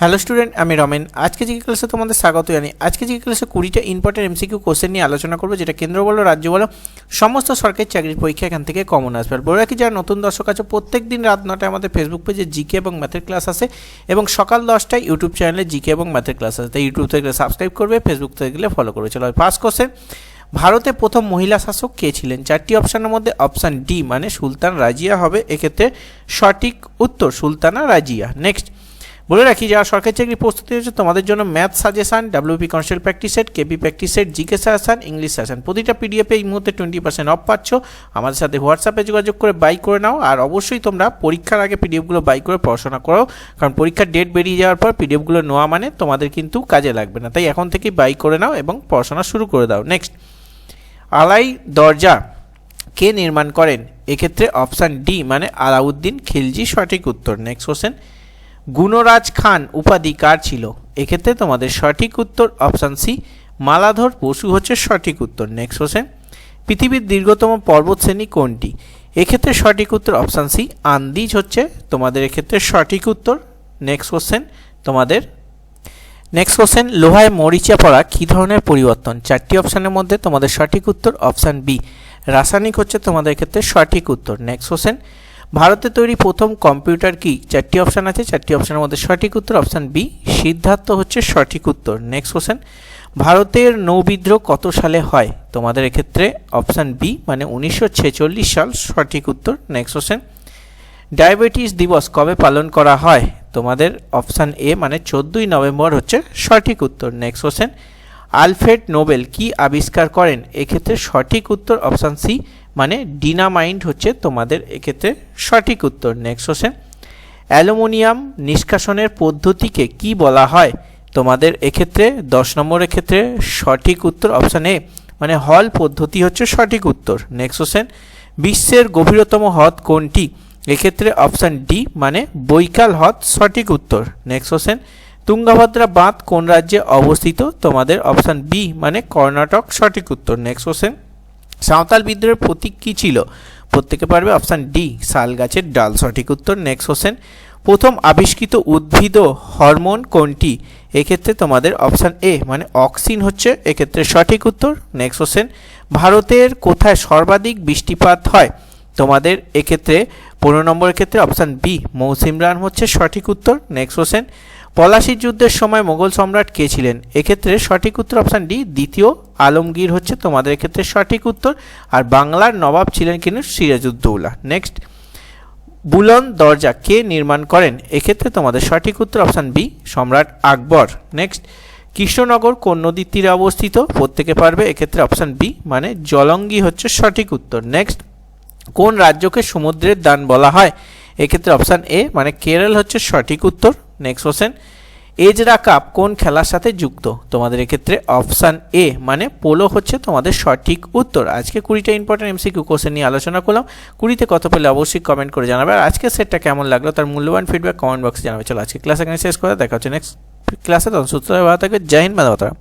Hello student, আমি রমেন। আজকে GK ক্লাসে তোমাদের স্বাগত জানি আজকে জিকে ক্লাসে কুড়িটা ইম্পর্টেন্ট এমসিকিউ কোশ্চেন নিয়ে আলোচনা করব, যেটা কেন্দ্র বলো, রাজ্য বলো, সমস্ত সরকারি চাকরির পরীক্ষা এখান থেকে কমন আসবে। আর বলে রাখি, যারা নতুন দর্শক আছে প্রত্যেক দিন রাত নটায় আমাদের ফেসবুক পেজে জিকে এবং ম্যাথের ক্লাস আসে, এবং সকাল দশটায় ইউটিউব চ্যানেলে জিকে এবং ম্যাথের ক্লাস আসে। তাই ইউটিউব থেকে সাবস্ক্রাইব করবে ফেসবুক থেকে গেলে ফলো করবে। চলো ফার্স্ট কোশ্চেন ভারতে প্রথম মহিলা শাসক কে ছিলেন? চারটি অপশানের মধ্যে অপশান ডি মানে সুলতান রাজিয়া হবে, এক্ষেত্রে সঠিক উত্তর সুলতানা রাজিয়া। নেক্সট বলে রাখি, যারা সরকারি চাকরি প্রস্তুতি হচ্ছে তোমাদের জন্য math suggestion WBP constable practice set KP practice set GK suggestion English suggestion প্রতিটা পিডিএফে এই মুহূর্তে টোয়েন্টি পার্সেন্ট অফ পাচ্ছ। আমাদের সাথে হোয়াটসঅ্যাপে যোগাযোগ করে বাই করে নাও। আর অবশ্যই তোমরা পরীক্ষার আগে পিডিএফগুলো বাই করে পড়াশোনা করো। কারণ পরীক্ষার ডেট বেরিয়ে যাওয়ার পর পিডিএফগুলো নেওয়া মানে তোমাদের কিন্তু কাজে লাগবে না। তাই এখন থেকেই বাই করে নাও এবং পড়াশোনা শুরু করে দাও। নেক্সট আলাই দরজা কে নির্মাণ করেন? এক্ষেত্রে অপশান ডি মানে আলাউদ্দিন খিলজি, সঠিক উত্তর। নেক্সট কোশ্চেন গুণরাজ খান উপাধি কার ছিল? এক্ষেত্রে তোমাদের সঠিক উত্তর অপশান সি মালাধর বসু হচ্ছে সঠিক উত্তর। নেক্সট কোশ্চেন পৃথিবীর দীর্ঘতম পর্বতশ্রেণী কোনটি? এক্ষেত্রে সঠিক উত্তর অপশান সি আন্দিজ হচ্ছে তোমাদের এক্ষেত্রে সঠিক উত্তর। নেক্সট কোশ্চেন তোমাদের। নেক্সট কোশ্চেন লোহায় মরিচা পড়া কী ধরনের পরিবর্তন? চারটি অপশানের মধ্যে তোমাদের সঠিক উত্তর অপশান বি রাসায়নিক হচ্ছে তোমাদের ক্ষেত্রে সঠিক উত্তর। নেক্সট কোশ্চেন ভারতে তৈরি প্রথম কম্পিউটার কি? চারটি অপশান আছে। চারটি অপশানের মধ্যে সঠিক উত্তর অপশান বি সিদ্ধার্থ হচ্ছে সঠিক উত্তর। নেক্সট কোশ্চেন ভারতের নৌবিদ্রোহ কত সালে হয়? তোমাদের এক্ষেত্রে অপশান বি মানে উনিশশো ছেচল্লিশ সাল সঠিক উত্তর। নেক্সট কোশ্চেন ডায়াবেটিস দিবস কবে পালন করা হয়? তোমাদের অপশান এ মানে চোদ্দোই নভেম্বর হচ্ছে সঠিক উত্তর। নেক্সট কোশ্চেন আলফ্রেড নোবেল কি আবিষ্কার করেন? এক্ষেত্রে সঠিক উত্তর অপশান সি মানে ডিনামাইন্ড হচ্ছে তোমাদের এক্ষেত্রে সঠিক উত্তর। নেক্সট কোশ্চেন অ্যালুমিনিয়াম নিষ্কাশনের পদ্ধতিকে কি বলা হয়? তোমাদের এক্ষেত্রে, দশ নম্বরের ক্ষেত্রে সঠিক উত্তর অপশান এ মানে হল পদ্ধতি হচ্ছে সঠিক উত্তর। নেক্সট কোশ্চেন বিশ্বের গভীরতম হ্রদ কোনটি? এক্ষেত্রে অপশান ডি মানে বৈকাল হ্রদ, সঠিক উত্তর। নেক্সট কোশ্চেন তুঙ্গাভদ্রা বাঁধ কোন রাজ্যে অবস্থিত? তোমাদের অপশান বি মানে কর্ণাটক, সঠিক উত্তর। নেক্সট কোশ্চেন সাঁওতাল বিদ্রোহের প্রতীক কী ছিল? প্রত্যেকে পারবে অপশান ডি, শাল গাছের ডাল। সঠিক উত্তর, নেক্সট কোশ্চেন। প্রথম আবিষ্কৃত উদ্ভিদ হরমোন কোনটি? এক্ষেত্রে তোমাদের অপশান এ মানে অক্সিন হচ্ছে। এক্ষেত্রে সঠিক উত্তর, নেক্সট কোশ্চেন। ভারতের কোথায় সর্বাধিক বৃষ্টিপাত হয়? তোমাদের এক্ষেত্রে পনেরো নম্বরের ক্ষেত্রে অপশান বি মৌসিমরান হচ্ছে সঠিক উত্তর, নেক্সট কোশ্চেন। পলাশির যুদ্ধের সময় মোগল সম্রাট কে ছিলেন? এক্ষেত্রে সঠিক উত্তর অপশান ডি দ্বিতীয় আলমগীর হচ্ছে তোমাদের এক্ষেত্রে সঠিক উত্তর। আর বাংলার নবাব ছিলেন কিন্তু সিরাজউদ্দৌলা। নেক্সট বুলন দরজা কে নির্মাণ করেন? এক্ষেত্রে তোমাদের সঠিক উত্তর অপশান বি সম্রাট আকবর। নেক্সট কৃষ্ণনগর কোন নদীর তীরে অবস্থিত? প্রত্যেকে পারবে, এক্ষেত্রে অপশান বি মানে জলঙ্গি হচ্ছে সঠিক উত্তর। নেক্সট কোন রাজ্যকে সমুদ্রের দান বলা হয়? এক্ষেত্রে অপশান এ মানে কেরল হচ্ছে সঠিক উত্তর। নেক্সট কোশ্চেন এজরা কাপ কোন খেলার সাথে যুক্ত? তোমাদের এক্ষেত্রে অপশান এ মানে পোলো হচ্ছে তোমাদের সঠিক উত্তর। আজকে কুড়িটা ইম্পর্টেন্ট এমসিকিউ কোশ্চেন নিয়ে আলোচনা করলাম। কুড়িতে কত পেলে অবশ্যই কমেন্ট করে জানাবে। আর আজকে সেটটা কেমন লাগল তার মূল্যবান ফিডব্যাক কমেন্ট বক্সে জানাবে। চলো আজকে ক্লাস এখানে শেষ করে দেখা হচ্ছে নেক্সট ক্লাসে তখন সুস্থ ভালো থাকবে জয় হিন্দ মাধবতরা